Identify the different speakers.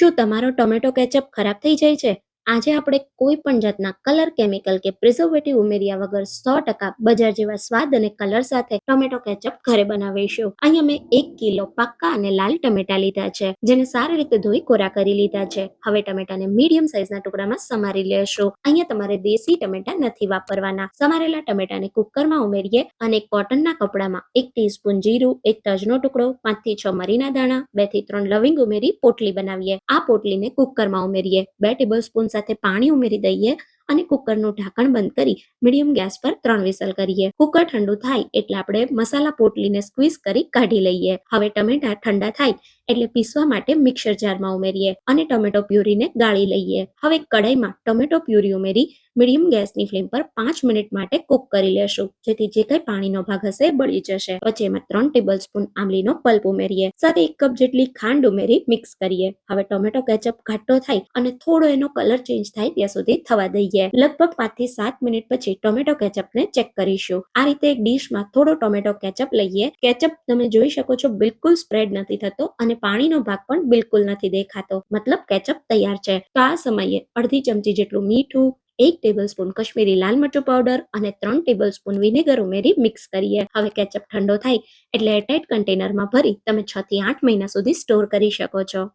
Speaker 1: શું તમારો tomato ketchup ખરાબ થઈ જાય છે? આજે આપણે કોઈ પણ જાતના કલર કેમિકલ કે પ્રિઝર્વેટિવ ઉમેર્યા વગર સો ટકા બજાર જેવા સ્વાદ અને કલર સાથે ટોમેટો કેચઅપ ઘરે બનાવીશું. અહીંયા મેં એક કિલો પાક્કા અને લાલ ટમેટા લીધા છે, જેને સારી રીતે ધોઈ કોરા કરી લીધા છે. હવે ટમેટાને મીડિયમ સાઇઝના ટુકડામાં સમારી લેશું. અહીંયા તમારે દેશી ટમેટા નથી વાપરવાના. સમારેલા ટમેટાને કુકરમાં ઉમેરીએ અને કોટનના કપડામાં એક ટીસ્પૂન જીરું, એક તજનો ટુકડો પાંચથી છ મરીના દાણા, બેથી ત્રણ લવિંગ ઉમેરી પોટલી બનાવીએ. આ પોટલીને કુકરમાં ઉમેરીએ. બે ટેબલ સ્પૂન સાથે પાણી ઉમેરી દઈએ અને કુકરનું ઢાંકણ બંધ કરી મીડિયમ ગેસ પર ત્રણ વિસલ કરીએ. કુકર ઠંડુ થાય એટલે આપણે મસાલા પોટલીને સ્ક્વીઝ કરી કાઢી લઈએ. હવે ટમેટા ઠંડા થાય એટલે પીસવા માટે મિક્સર જારમાં ઉમેરીએ અને ટોમેટો પ્યુરીને ગાળી લઈએ. હવે કડાઈમાં ટોમેટો પ્યુરી ઉમેરી મીડિયમ ગેસની ફ્લેમ પર પાંચ મિનિટ માટે કુક કરી લેશું. જેથી જે કંઈ પાણીનો ભાગ હશે બળી જશે. પછી એમાં ત્રણ ટેબલ સ્પૂન આમલીનો પલ્પ ઉમેરીએ. સાથે એક કપ જેટલી ખાંડ ઉમેરી મિક્સ કરીએ. હવે ટોમેટો કેચઅપ ઘાટો થાય અને થોડો એનો કલર ચેન્જ થાય ત્યાં સુધી થવા દઈએ. લગભગ પાંચથી સાત મિનિટ પછી ટોમેટો કેચઅપને ચેક કરીશું. આ રીતે એક ડીશમાં થોડો ટોમેટો કેચઅપ લઈએ. કેચઅપ તમે જોઈ શકો છો બિલકુલ સ્પ્રેડ નથી થતો અને પાણીનો ભાગ પણ બિલકુલ નથી દેખાતો. મતલબ કેચઅપ તૈયાર છે. તો આ સમયે અડધી ચમચી જેટલું મીઠું, એક ટેબલ સ્પૂન કશ્મીરી લાલ મરચું પાવડર અને ત્રણ ટેબલ સ્પૂન વિનેગર ઉમેરી મિક્સ કરીએ. હવે કેચઅપ ઠંડો થાય એટલે એરટાઇટ કન્ટેનરમાં ભરી તમે છ થી આઠ મહિના સુધી સ્ટોર કરી શકો છો.